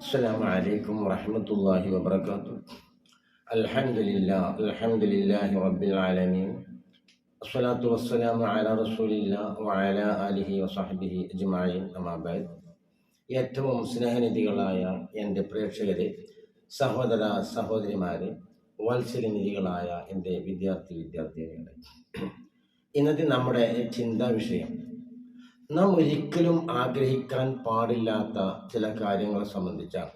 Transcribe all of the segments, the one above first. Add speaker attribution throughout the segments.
Speaker 1: السلام عليكم ورحمة الله وبركاته الحمد لله الحمد لله رب العالمين الصلاة والسلام على رسول الله وعلى آله وصحبه أجمعين أما بعد ഏറ്റവും സ്നേഹനിധികളായ എൻ്റെ പ്രേക്ഷകരെ സഹോദര സഹോദരിമാരെ വത്സരനിധികളായ എൻ്റെ വിദ്യാർത്ഥി വിദ്യാർത്ഥിനികളെ ഇന്നത്തെ നമ്മുടെ ചിന്താ വിഷയം നാം ഒരിക്കലും ആഗ്രഹിക്കാൻ പാടില്ലാത്ത ചില കാര്യങ്ങളെ സംബന്ധിച്ചാണ്.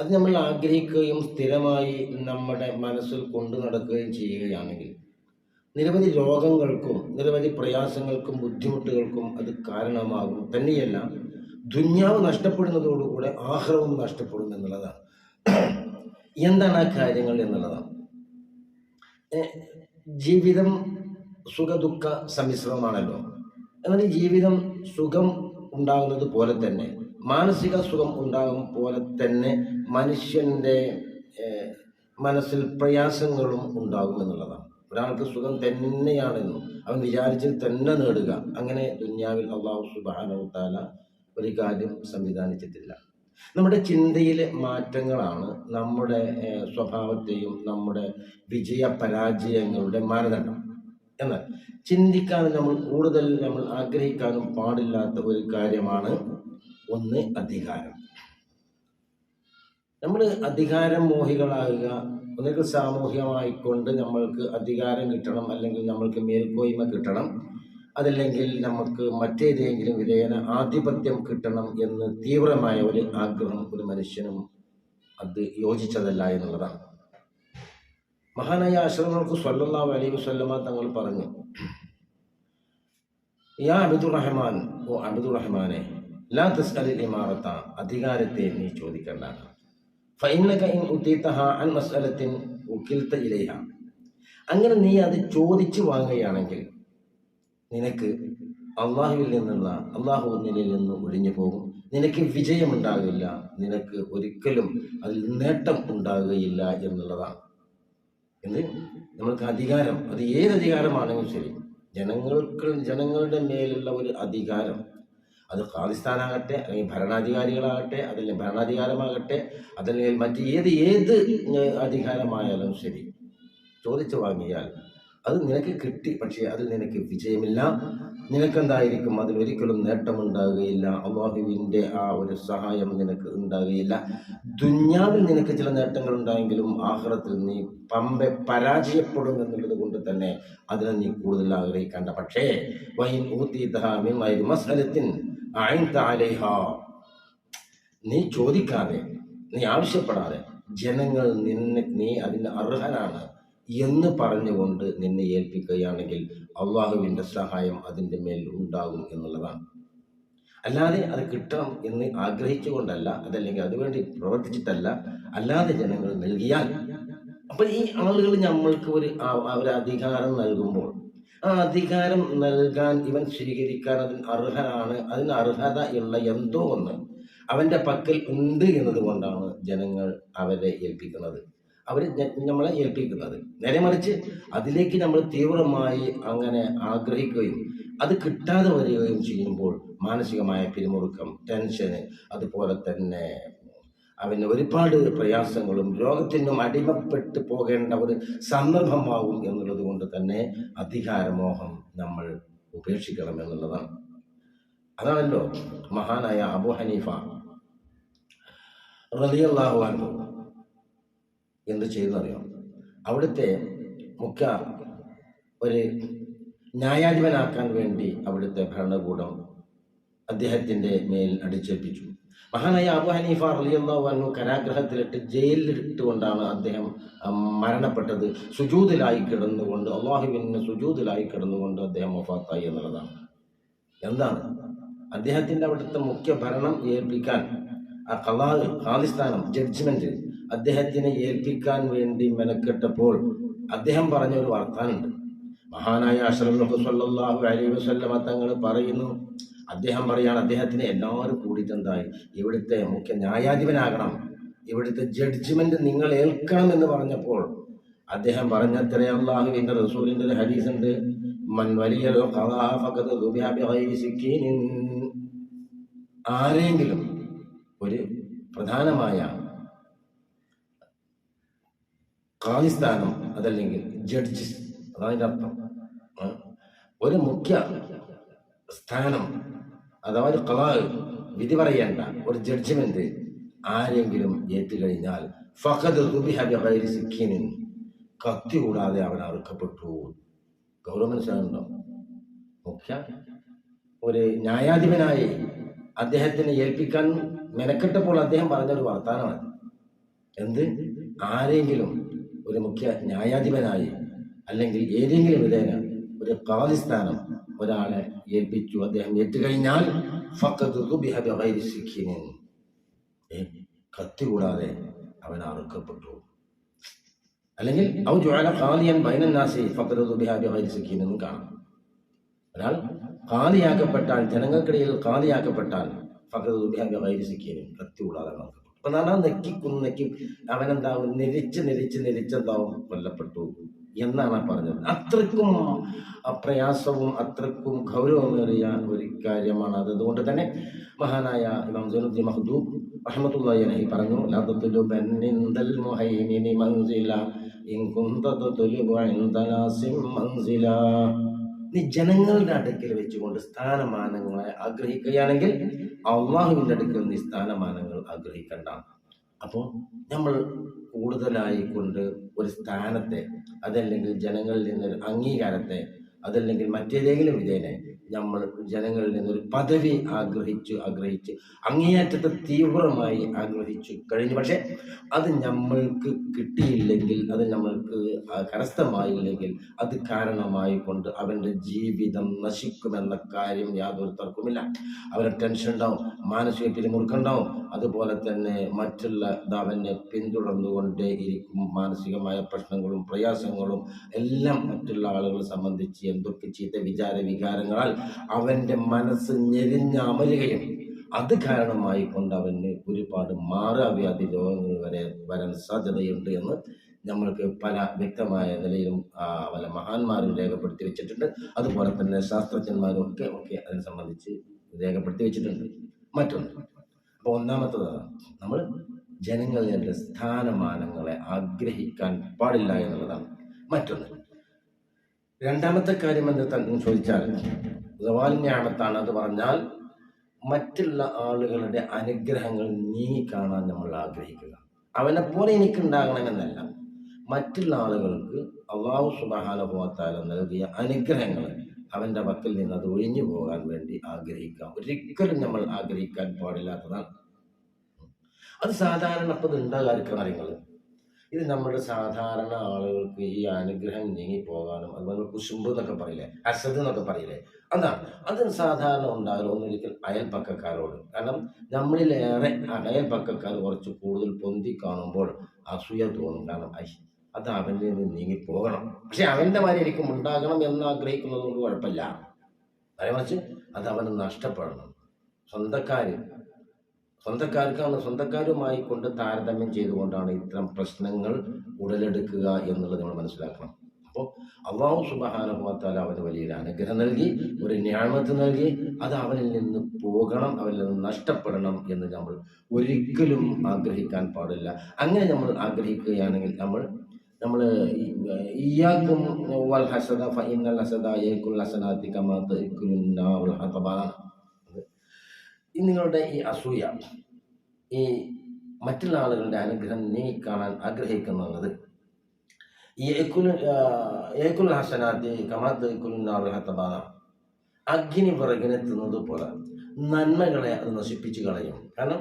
Speaker 1: അത് നമ്മൾ ആഗ്രഹിക്കുകയും സ്ഥിരമായി നമ്മുടെ മനസ്സിൽ കൊണ്ടു നടക്കുകയും ചെയ്യുകയാണെങ്കിൽ നിരവധി രോഗങ്ങൾക്കും നിരവധി പ്രയാസങ്ങൾക്കും ബുദ്ധിമുട്ടുകൾക്കും അത് കാരണമാകും. തന്നെയല്ല ദുന്യാവ് നഷ്ടപ്പെടുന്നതോടുകൂടെ ആഹ്റവും നഷ്ടപ്പെടും എന്നുള്ളതാണ്. എന്താണ് ആ കാര്യങ്ങൾ എന്നുള്ളതാണ്. ജീവിതം സുഖദുഃഖ സമ്മിശ്രമാണല്ലോ. ഈ ജീവിതം സുഖം ഉണ്ടാകുന്നത് പോലെ തന്നെ മാനസിക സുഖം ഉണ്ടാകും പോലെ തന്നെ മനുഷ്യന്റെ മനസ്സിൽ പ്രയാസങ്ങളും ഉണ്ടാകും എന്നുള്ളതാണ്. ഒരാൾക്ക് സുഖം തന്നെയാണെന്നും അവൻ വിചാരിച്ചിൽ തന്നെ നേടുക. അങ്ങനെ ദുന്യാവിൽ അള്ളാഹു സുബാനു താല ഒരു കാര്യം സംവിധാനിച്ചിട്ടില്ല. നമ്മുടെ ചിന്തയിലെ മാറ്റങ്ങളാണ് നമ്മുടെ സ്വഭാവത്തെയും നമ്മുടെ വിജയ പരാജയങ്ങളുടെ മാനദണ്ഡം. എന്നാൽ ചിന്തിക്കാൻ നമ്മൾ കൂടുതൽ നമ്മൾ ആഗ്രഹിക്കാനും പാടില്ലാത്ത ഒരു കാര്യമാണ് ഒന്ന് അധികാരം. നമ്മൾ അധികാരം മോഹികളാകുക ഒന്നുകിൽ സാമൂഹികമായിക്കൊണ്ട് നമ്മൾക്ക് അധികാരം കിട്ടണം അല്ലെങ്കിൽ നമ്മൾക്ക് മേൽക്കോയ്മ കിട്ടണം അതല്ലെങ്കിൽ നമുക്ക് മറ്റേതെങ്കിലും വിധേയന ആധിപത്യം കിട്ടണം എന്ന് തീവ്രമായ ഒരു ആഗ്രഹം ഒരു മനുഷ്യനും അത് യോജിച്ചതല്ല എന്നുള്ളതാണ്. മഹാനായ അഷ്റഫുൽക്ക് സല്ലല്ലാഹു അലൈഹി വസല്ലമ തങ്ങൾ പറഞ്ഞു യാ അബ്ദുർ റഹ്മാൻ ഓ അബ്ദുർ റഹ്മാനെ ലാ തസ്അലിൽ ഇമാറത്ത അധികാരത്തെ നീ ചോദിക്കണ്ട. ഫഇന്നക ഇൻ ഉതീതഹ അൻ മസ്അലത്തിൻ ഉകിൽത ഇലൈഹ. അങ്ങനെ നീ അത് ചോദിച്ചു വാങ്ങുകയാണെങ്കിൽ നിനക്ക് അള്ളാഹുവിൽ നിന്നുള്ള അള്ളാഹു ഒന്നിലിൽ നിന്ന് ഒഴിഞ്ഞു പോകും. നിനക്ക് വിജയമുണ്ടാകില്ല. നിനക്ക് ഒരിക്കലും അതിൽ നേട്ടം ഉണ്ടാകുകയില്ല എന്നുള്ളതാണ്. എന്ത് നമ്മൾക്ക് അധികാരം അത് ഏത് ശരി. ജനങ്ങൾക്ക് ജനങ്ങളുടെ മേലുള്ള ഒരു അധികാരം. അത് ഖാലിസ്ഥാനാകട്ടെ അല്ലെങ്കിൽ ഭരണാധികാരികളാകട്ടെ അതല്ലെങ്കിൽ ഭരണാധികാരമാകട്ടെ അതല്ലെങ്കിൽ മറ്റ് ഏത് ഏത് അധികാരമായാലും ശരി. ചോദിച്ചു വാങ്ങിയാൽ അത് നിനക്ക് കിട്ടി പക്ഷേ അതിൽ നിനക്ക് വിജയമില്ല. നിനക്കെന്തായിരിക്കും? അതിൽ ഒരിക്കലും നേട്ടമുണ്ടാകുകയില്ല. അള്ളാഹുവിന്റെ ആ ഒരു സഹായം നിനക്ക് ഉണ്ടാകുകയില്ല. ദുന്യാവിൽ നിനക്ക് ചില നേട്ടങ്ങൾ ഉണ്ടായെങ്കിലും ആഹ്റത്തിൽ നീ പമ്പെ പരാജയപ്പെടും എന്നുള്ളത് കൊണ്ട് തന്നെ അതിനെ നീ കൂടുതൽ ആഗ്രഹിക്കേണ്ട. പക്ഷേ വൈൻ ഊത്തീതഹ മിൻ ഗൈരി മസ്അലത്തിൻ അഅൻത അലൈഹ. നീ ചോദിക്കാതെ നീ ആവശ്യപ്പെടാതെ ജനങ്ങൾ നിന്നെ നീ അതിന് അർഹനാണ്. എന്ന് പറഞ്ഞുകൊണ്ട് നിന്നെ ഏൽപ്പിക്കുകയാണെങ്കിൽ അള്ളാഹുവിന്റെ സഹായം അതിന്റെ മേൽ ഉണ്ടാകും എന്നുള്ളതാണ്. അല്ലാതെ അത് കിട്ടണം എന്ന് ആഗ്രഹിച്ചുകൊണ്ടല്ല അതല്ലെങ്കിൽ അതുവേണ്ടി പ്രവർത്തിച്ചിട്ടല്ല അല്ലാതെ ജനങ്ങൾ നൽകിയാൽ. അപ്പോൾ ഈ ആളുകൾ നമ്മൾക്ക് ഒരു ഒരു അധികാരം നൽകുമ്പോൾ ആ അധികാരം നൽകാൻ ഇവൻ സ്വീകരിക്കാൻ അതിന് അർഹനാണ് അതിന് അർഹത ഉള്ള എന്തോ ഒന്ന് അവന്റെ പക്കൽ ഉണ്ട് എന്നതുകൊണ്ടാണ് ജനങ്ങൾ അവരെ ഏൽപ്പിക്കുന്നത്. അവർ നമ്മളെ ഏൽപ്പിക്കുന്നത്. നേരെ മറിച്ച് അതിലേക്ക് നമ്മൾ തീവ്രമായി അങ്ങനെ ആഗ്രഹിക്കുകയും അത് കിട്ടാതെ വരികയും ചെയ്യുമ്പോൾ മാനസികമായ പിരിമുറുക്കം ടെൻഷന് അതുപോലെ തന്നെ അവന് ഒരുപാട് പ്രയാസങ്ങളും രോഗത്തിനും അടിമപ്പെട്ട് പോകേണ്ട ഒരു സന്ദർഭമാവും എന്നുള്ളത് കൊണ്ട് തന്നെ അധികാരമോഹം നമ്മൾ ഉപേക്ഷിക്കണം എന്നുള്ളതാണ്. അതാണല്ലോ മഹാനായ അബു ഹനീഫ റളിയല്ലാഹു അൻഹു എന്ത് ചെയ്യുന്നറിയോ? അവിടുത്തെ മുഖ്യ ഒരു ന്യായാധിപനാക്കാൻ വേണ്ടി അവിടുത്തെ ഭരണകൂടം അദ്ദേഹത്തിന്റെ മേൽ അടിച്ചേൽപ്പിച്ചു. മഹാനായ അബു ഹനീഫ അൻഹു കരാഗ്രഹത്തിലിട്ട് ജയിലിലിട്ടുകൊണ്ടാണ് അദ്ദേഹം മരണപ്പെട്ടത്. സുജൂതിലായി കിടന്നുകൊണ്ട് അള്ളാഹുവിന് സുജൂതിലായി കിടന്നുകൊണ്ട് അദ്ദേഹം വഫാത്തായി എന്നുള്ളതാണ്. എന്താണ്? അദ്ദേഹത്തിന്റെ അവിടുത്തെ മുഖ്യ ഭരണം ഏൽപ്പിക്കാൻ ആ കലാ ഖാലിസ്ഥാനം ജഡ്ജ്മെന്റ് അദ്ദേഹത്തിനെ ഏൽപ്പിക്കാൻ വേണ്ടി മെനക്കെട്ടപ്പോൾ അദ്ദേഹം പറഞ്ഞ ഒരു വർത്താനുണ്ട്. മഹാനായ അഷ്റഫ് സല്ലാഹു അലൈഹി വസല്ലമ തങ്ങൾ പറയുന്നു അദ്ദേഹം പറയാണ് അദ്ദേഹത്തിന് എല്ലാവരും കൂടിയിട്ടെന്തായി? ഇവിടുത്തെ മുഖ്യ ന്യായാധിപനാകണം. ഇവിടുത്തെ ജഡ്ജ്മെന്റ് നിങ്ങൾ ഏൽക്കണം എന്ന് പറഞ്ഞപ്പോൾ അദ്ദേഹം പറഞ്ഞത്രേ അള്ളാഹുവിന്റെ റസൂലിന്റെ ഒരു ഹരീസ് ഉണ്ട് ആരെങ്കിലും ഒരു പ്രധാനമായ കാലിസ്ഥാനം അതല്ലെങ്കിൽ ജഡ്ജസ് അതാണ് അർത്ഥം ഒരു മുഖ്യ സ്ഥാനം അഥവാ ഒരു കലാ വിധി പറയേണ്ട ഒരു ജഡ്ജ്മെന്റ് ആരെങ്കിലും ഏറ്റുകഴിഞ്ഞാൽ ഫഹദ് സിഖീനിൻ കത്തി കൂടാതെ അവൻ അറുക്കപ്പെട്ടു. ഗൗരവ മനസ്സിലാകുന്നുണ്ടോ മുഖ്യ. ഒരു ന്യായാധിപനായി അദ്ദേഹത്തിന് ഏൽപ്പിക്കാൻ മെനക്കെട്ടപ്പോൾ അദ്ദേഹം പറഞ്ഞൊരു വർത്താനമാണ്. എന്ത്? ആരെങ്കിലും ഒരു മുഖ്യ ന്യായാധിപനായി അല്ലെങ്കിൽ ഏതെങ്കിലും വിധേന ഒരു കാലിസ്ഥാനം ഒരാളെ ഏൽപ്പിച്ചു അദ്ദേഹം ഏറ്റുകഴിഞ്ഞാൽ കത്തികൂടാതെ അവൻ അറുക്കപ്പെട്ടു അല്ലെങ്കിൽ അവൻ ജുഅല ഖാലിയൻ ബൈനന്നാസി എന്നും കാണാം. ഒരാൾ കാലിയാക്കപ്പെട്ടാൽ ജനങ്ങൾക്കിടയിൽ കാലിയാക്കപ്പെട്ടാൽ സിക്കീൻ കത്തി കൂടാതെ അറുക്കപ്പെട്ടു അപ്പൊ നാടാ നെക്കി അവനെന്താവും നെരിച്ച് നെരിച്ച് നെരിച്ചെന്താവും കൊല്ലപ്പെട്ടു എന്നാണ് പറഞ്ഞത്. അത്രക്കും പ്രയാസവും അത്രക്കും ഗൗരവമേറിയ ഒരു കാര്യമാണ് അത്. അതുകൊണ്ട് തന്നെ മഹാനായ ഇമാം സൈനുദ്ദീൻ മഹ്ദൂബ് റഹ്മത്തുള്ളാഹി പറഞ്ഞു മൻസില. നീ ജനങ്ങളുടെ അടുക്കൽ വെച്ചുകൊണ്ട് സ്ഥാനമാനങ്ങളെ ആഗ്രഹിക്കുകയാണെങ്കിൽ അള്ളാഹുവിന്റെ അടുക്കൽ നീ സ്ഥാനമാനങ്ങൾ ആഗ്രഹിക്കണ്ട. അപ്പോൾ നമ്മൾ കൂടുതലായി കൊണ്ട് ഒരു സ്ഥാനത്തെ അതല്ലെങ്കിൽ ജനങ്ങളിൽ നിന്നൊരു അംഗീകാരത്തെ അതല്ലെങ്കിൽ മറ്റേതെങ്കിലും വിധേന നമ്മൾ ജനങ്ങളിൽ നിന്ന് ഒരു പദവി ആഗ്രഹിച്ചു ആഗ്രഹിച്ച് അങ്ങേയറ്റത്തെ തീവ്രമായി ആഗ്രഹിച്ചു കഴിഞ്ഞു. പക്ഷെ അത് നമ്മൾക്ക് കിട്ടിയില്ലെങ്കിൽ അത് നമ്മൾക്ക് കരസ്ഥമായില്ലെങ്കിൽ അത് കാരണമായി കൊണ്ട് അവന്റെ ജീവിതം നശിക്കുമെന്ന കാര്യം യാതൊരു തർക്കമില്ല അവന് ടെൻഷൻ ഉണ്ടാവും മാനസിക പിരിമുറുക്കുണ്ടാവും അതുപോലെ തന്നെ മറ്റുള്ള ദാവനെ പിന്തുടർന്നുകൊണ്ടേ ഇരിക്കും മാനസികമായ പ്രശ്നങ്ങളും പ്രയാസങ്ങളും എല്ലാം മറ്റുള്ള ആളുകളെ സംബന്ധിച്ച് എന്തൊക്കെ ചീത്ത വിചാര വികാരങ്ങളാൽ അവന്റെ മനസ്സ് ഞെരിഞ്ഞമരുകയും അത് കാരണമായി കൊണ്ട് അവന് ഒരുപാട് മാറാവ്യാധി രോഗങ്ങൾ വരെ വരാൻ സാധ്യതയുണ്ട് എന്ന് നമ്മൾക്ക് പല വ്യക്തമായ നിലയിലും പല മഹാന്മാരും രേഖപ്പെടുത്തി വെച്ചിട്ടുണ്ട്. അതുപോലെ തന്നെ ശാസ്ത്രജ്ഞന്മാരും ഒക്കെ ഒക്കെ അതിനെ സംബന്ധിച്ച് രേഖപ്പെടുത്തി വെച്ചിട്ടുണ്ട്. മറ്റൊന്ന്. അപ്പോൾ ഒന്നാമത്തത് നമ്മൾ ജനങ്ങളുടെ സ്ഥാനമാനങ്ങളെ ആഗ്രഹിക്കാൻ പാടില്ല എന്നുള്ളതാണ് മറ്റൊന്ന്. രണ്ടാമത്തെ കാര്യം എന്ത് തന്നെ ചോദിച്ചാൽ സവാലിന്യാമത്താണ് അത് പറഞ്ഞാൽ മറ്റുള്ള ആളുകളുടെ അനുഗ്രഹങ്ങൾ നീങ്ങിക്കാണാൻ നമ്മൾ ആഗ്രഹിക്കുക. അവനെ പോലെ എനിക്കുണ്ടാകണമെന്നല്ല മറ്റുള്ള ആളുകൾക്ക് അള്ളാഹു സുബാനുഭവത്താല നൽകിയ അനുഗ്രഹങ്ങൾ അവന്റെ പക്കൽ നിന്ന് അത് ഒഴിഞ്ഞു പോകാൻ വേണ്ടി ആഗ്രഹിക്കാം. ഒരിക്കലും നമ്മൾ ആഗ്രഹിക്കാൻ പാടില്ലാത്തതാണ്. അത് സാധാരണ അപ്പം ഇത് കാര്യങ്ങൾ. ഇത് നമ്മുടെ സാധാരണ ആളുകൾക്ക് ഈ അനുഗ്രഹം നീങ്ങി പോകാനും അതുപോലെ കുശുമ്പ് എന്നൊക്കെ പറയില്ലേ അസദ് എന്നൊക്കെ പറയില്ലേ അതാണ്. അത് സാധാരണ ഉണ്ടാകലും ഒന്നൊരിക്കൽ അയൽപ്പക്കക്കാരോട്. കാരണം നമ്മളിലേറെ അയൽപ്പക്കക്കാർ കുറച്ച് കൂടുതൽ പൊന്തി കാണുമ്പോൾ അസൂയ തോന്നും. കാരണം അത് അവനിൽ നിന്ന് നീങ്ങി പോകണം പക്ഷെ അവന്റെ മാതിരി എനിക്കും ഉണ്ടാകണം എന്ന് ആഗ്രഹിക്കുന്നത് കൊണ്ട് കുഴപ്പമില്ല. അതേ മറിച്ച്? അത് അവന് നഷ്ടപ്പെടണം. സ്വന്തക്കാര് സ്വന്തക്കാർക്കാണ് സ്വന്തക്കാരുമായി കൊണ്ട് താരതമ്യം ചെയ്തുകൊണ്ടാണ് ഇത്തരം പ്രശ്നങ്ങൾ ഉടലെടുക്കുക എന്നുള്ളത് നമ്മൾ മനസ്സിലാക്കണം. അപ്പോൾ അള്ളാഹു സുബഹാനുഭവത്താൽ അവന് വലിയൊരു അനുഗ്രഹം നൽകി ഒരു ന്യായമത്ത് നൽകി അത് അവനിൽ നിന്ന് പോകണം അവനിൽ നിന്ന് നഷ്ടപ്പെടണം എന്ന് നമ്മൾ ഒരിക്കലും ആഗ്രഹിക്കാൻ പാടില്ല. അങ്ങനെ നമ്മൾ ആഗ്രഹിക്കുകയാണെങ്കിൽ നമ്മൾ നമ്മൾ ഇയാക്കും വൽ ഹസദ ഫൈനൽ ഹസദ ഏക്കുൽ ഹസനാതി കമാ തഅകുലുൻ നാറുൽ ഹതബ. ഈ നിങ്ങളുടെ ഈ അസൂയ ഈ മറ്റുള്ള ആളുകളുടെ അനുഗ്രഹം നീ കാണാൻ ആഗ്രഹിക്കുന്നുള്ളത് ഏക്കുൽ ഏക്കുൽ ഹസനാത്തി കമാത്ത് ഏക്കുലിനാർഹത്തബാധ അഗ്നി പിറകിനെത്തുന്നത് തിന്നത് പോലെ നന്മകളെ അത് നശിപ്പിച്ചു കളയും. കാരണം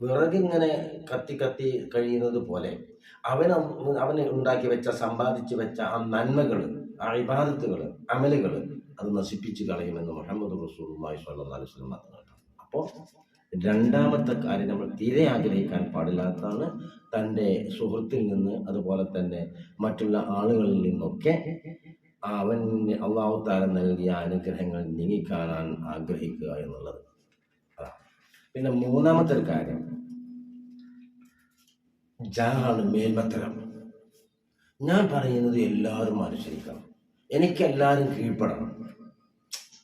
Speaker 1: വിറകിങ്ങനെ കത്തി കത്തി കഴിയുന്നത് പോലെ അവൻ അവന് ഉണ്ടാക്കി വെച്ച സമ്പാദിച്ചു വെച്ച ആ നന്മകൾ ആ ഇബാദത്തുകൾ അമലുകൾ അത് നശിപ്പിച്ചു കളയുമെന്ന് മുഹമ്മദ് റസൂലുള്ളാഹി സ്വല്ലി അലൈഹി വസല്ലം തങ്ങൾ അപ്പോൾ രണ്ടാമത്തെ കാര്യം നമ്മൾ തീരെ ആഗ്രഹിക്കാൻ പാടില്ലാത്തതാണ് തന്റെ സുഹൃത്തിൽ നിന്ന് അതുപോലെ തന്നെ മറ്റുള്ള ആളുകളിൽ നിന്നൊക്കെ അവന് അള്ളാഹു താരം നൽകിയ അനുഗ്രഹങ്ങൾ നീങ്ങിക്കാണാൻ ആഗ്രഹിക്കുക എന്നുള്ളത്. പിന്നെ മൂന്നാമത്തെ ഒരു കാര്യം. ജാണ് മേൽമത്തരം ഞാൻ പറയുന്നത് എല്ലാവരും അനുസരിക്കണം. എനിക്ക് എല്ലാവരും കീഴ്പ്പെടണം.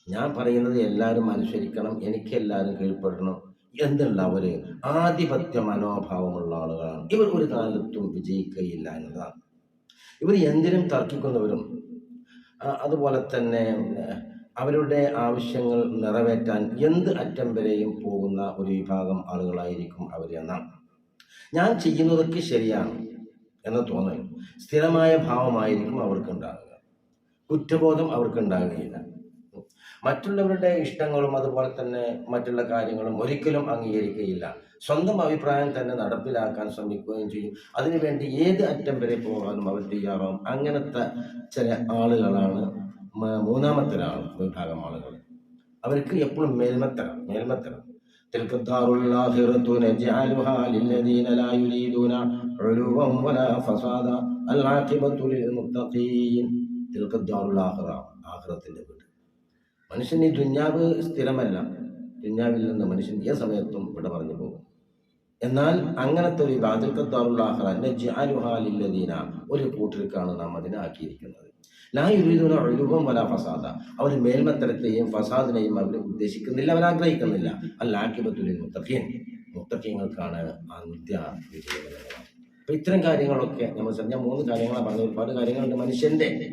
Speaker 1: ഞാൻ പറയുന്നത് എല്ലാവരും അനുസരിക്കണം. എനിക്ക് എല്ലാവരും കീഴ്പ്പെടണം എന്നുള്ള ഒരു ആധിപത്യ മനോഭാവമുള്ള ആളുകളാണ്. ഇവർ ഒരു കാലത്തും വിജയിക്കുകയില്ല എന്നതാണ്. ഇവർ എന്തിനും തർക്കിക്കുന്നവരും അതുപോലെ തന്നെ അവരുടെ ആവശ്യങ്ങൾ നിറവേറ്റാൻ എന്ത് അറ്റം വരെയും പോകുന്ന ഒരു വിഭാഗം ആളുകളായിരിക്കും അവർ എന്നാണ് ഞാൻ ചെയ്യുന്നതൊക്കെ ശരിയാണ് എന്ന തോന്നൽ സ്ഥിരമായ ഭാവമായിരിക്കും അവർക്കുണ്ടാകുക. കുറ്റബോധം അവർക്കുണ്ടാകുകയില്ല. മറ്റുള്ളവരുടെ ഇഷ്ടങ്ങളും അതുപോലെ തന്നെ മറ്റുള്ള കാര്യങ്ങളും ഒരിക്കലും അംഗീകരിക്കുകയില്ല. സ്വന്തം അഭിപ്രായം തന്നെ നടപ്പിലാക്കാൻ ശ്രമിക്കുകയും ചെയ്യും. അതിനുവേണ്ടി ഏത് അറ്റം വരെ പോകാനും അവർ തയ്യാറാവും. അങ്ങനത്തെ ചില ആളുകളാണ് മൂന്നാമത്തെ ഒരാൾ വിഭാഗം ആളുകൾ അവർക്ക് എപ്പോഴും മേൽമത്തരം മേൽമത്തരം تلك الدار الآخرة نجعلها للذين لا يريدون علوا ولا فسادا العاقبة للمتقين تلك الدار الآخرة ആഖിറത്തിന്റെ വീട് മനുഷ്യൻ ഈ ദുന്യാവ് സ്ഥിരമല്ല ദുന്യാവിൽ നിന്ന് മനുഷ്യൻ ഏത് സമയത്തും ഇവിടെ പറഞ്ഞു പോകും എന്നാൽ അങ്ങനത്തെ ഒരു ബാദിൽക്കത്താറുള്ള ഒരു കൂട്ടർക്കാണ് നാം അതിനെ ആക്കിയിരിക്കുന്നത് ലാ യുരീദുന വല ഫസാദ അവർ മേൽമത്തരത്തെയും ഫസാദിനെയും അവർ ഉദ്ദേശിക്കുന്നില്ല അവർ ആഗ്രഹിക്കുന്നില്ല. അല്ലാക്കിബത്തുലിൻ മുത്തഖീൻ. മുത്തഖീങ്ങൾക്കാണ് നിത്യ വിജയം എന്നുള്ളത്. അപ്പൊ ഇത്തരം കാര്യങ്ങളൊക്കെ നമ്മൾ ഞാൻ മൂന്ന് കാര്യങ്ങളാണ് പറഞ്ഞത്. ഒരുപാട് കാര്യങ്ങളുണ്ട്. മനുഷ്യന്റെ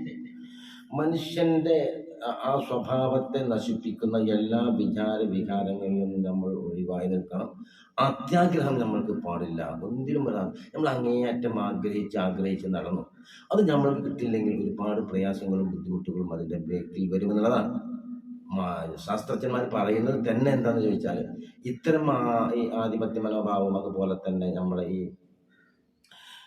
Speaker 1: മനുഷ്യന്റെ ആ- ആ സ്വഭാവത്തെ നശിപ്പിക്കുന്ന എല്ലാ വിചാര വികാരങ്ങളിലും നമ്മൾ ഒഴിവായി നിൽക്കണം. അത്യാഗ്രഹം നമ്മൾക്ക് പാടില്ല. ഒന്നിലും വരാൻ നമ്മൾ അങ്ങേയറ്റം ആഗ്രഹിച്ച് ആഗ്രഹിച്ച് നടന്നു. അത് നമ്മൾക്ക് കിട്ടിയില്ലെങ്കിൽ ഒരുപാട് പ്രയാസങ്ങളും ബുദ്ധിമുട്ടുകളും അതിന്റെ ബേക്കിൽ വരുമെന്നുള്ളതാണ്. ശാസ്ത്രജ്ഞന്മാർ പറയുന്നത് തന്നെ എന്താണെന്ന് ചോദിച്ചാൽ ഇത്തരം ആധിപത്യ മനോഭാവം അതുപോലെ തന്നെ നമ്മുടെ ഈ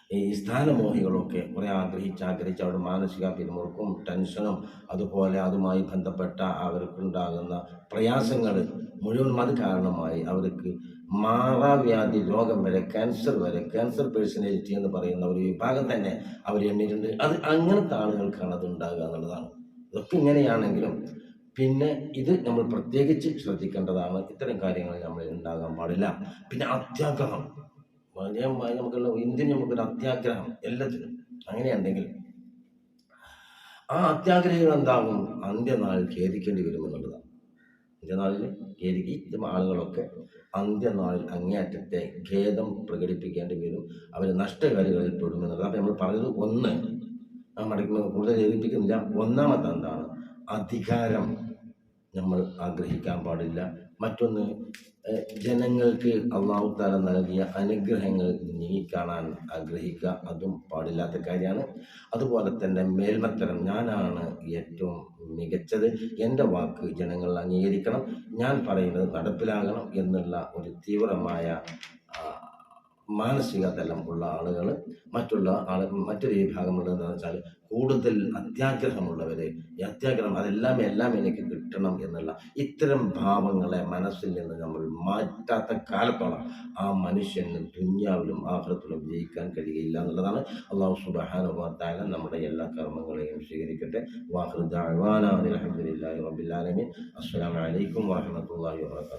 Speaker 1: ഈ സ്ഥാനമോഹികളൊക്കെ കുറെ ആഗ്രഹിച്ച് ആഗ്രഹിച്ച് അവരുടെ മാനസിക പിരിമുറുക്കും ടെൻഷനും അതുപോലെ അതുമായി ബന്ധപ്പെട്ട അവർക്കുണ്ടാകുന്ന പ്രയാസങ്ങൾ മുഴുവൻ അത് കാരണമായി. അവർക്ക് മാറാവ്യാധി രോഗം വരെ ക്യാൻസർ വരെ ക്യാൻസർ പേഴ്സണാലിറ്റി എന്ന് പറയുന്ന ഒരു വിഭാഗം തന്നെ അവർ എണ്ണിയിട്ടുണ്ട്. അത് അങ്ങനത്തെ ആളുകൾക്കാണ് അത് ഉണ്ടാകുക എന്നുള്ളതാണ്. ഇതൊക്കെ ഇങ്ങനെയാണെങ്കിലും പിന്നെ ഇത് നമ്മൾ പ്രത്യേകിച്ച് ശ്രദ്ധിക്കേണ്ടതാണ്. ഇത്തരം കാര്യങ്ങൾ നമ്മൾ ഉണ്ടാകാൻ പാടില്ല. പിന്നെ അത്യാഗ്രഹം. വലിയ നമുക്കുള്ള എന്തിനും നമുക്കൊരു അത്യാഗ്രഹം എല്ലാത്തിനും. അങ്ങനെയുണ്ടെങ്കിൽ ആ അത്യാഗ്രഹികൾ എന്താകും? അന്ത്യനാളിൽ ഖേദിക്കേണ്ടി വരുമെന്നുള്ളതാണ് അന്ത്യനാളിൽ ഖേദിക്കി. ആളുകളൊക്കെ അന്ത്യനാളിൽ അങ്ങേയറ്റത്തെ ഖേദം പ്രകടിപ്പിക്കേണ്ടി വരും. അവർ നഷ്ടകാരികളിൽ പെടുമെന്നുള്ളത് അപ്പം നമ്മൾ പറഞ്ഞത് ഒന്ന്. ആ മടക്കുമ്പോൾ കൂടുതൽ ഏൽപ്പിക്കുന്നില്ല ഒന്നാമത്തെ എന്താണ്? അധികാരം. നമ്മൾ ആഗ്രഹിക്കാൻ പാടില്ല. മറ്റൊന്ന് ജനങ്ങൾക്ക് അള്ളാഹു താല നൽകിയ അനുഗ്രഹങ്ങൾ നീങ്ങിക്കാണാൻ ആഗ്രഹിക്കുക. അതും പാടില്ലാത്ത കാര്യമാണ്. അതുപോലെ തന്നെ മേൽമത്തരം. ഞാനാണ് ഏറ്റവും മികച്ചത്. എന്റെ വാക്ക് ജനങ്ങൾ അംഗീകരിക്കണം. ഞാൻ പറയുന്നത് നടപ്പിലാകണം എന്നുള്ള ഒരു തീവ്രമായ മാനസിക തലം ഉള്ള ആളുകൾ മറ്റുള്ള ആൾ മറ്റൊരു വിഭാഗമുള്ളതെന്ന് വെച്ചാൽ കൂടുതൽ അത്യാഗ്രഹമുള്ളവർ ഈ അത്യാഗ്രഹം അതെല്ലാം എല്ലാം എനിക്ക് കിട്ടണം എന്നുള്ള ഇത്തരം ഭാവങ്ങളെ മനസ്സിൽ നിന്ന് നമ്മൾ മാറ്റാത്ത കാലത്തോളം ആ മനുഷ്യന് ദുന്യാവിലും ആഹ്ലത്തിലും വിജയിക്കാൻ കഴിയില്ല എന്നുള്ളതാണ് അള്ളാഹു സുബാനുഭവത്തായ നമ്മുടെ എല്ലാ കർമ്മങ്ങളെയും സ്വീകരിക്കട്ടെ. വാഹൃദാൻ അലഹമുല്ലാ റബിലാലമി അസ്സാം വലൈക്കും വാഹമത്തല്ലാ വാത്തു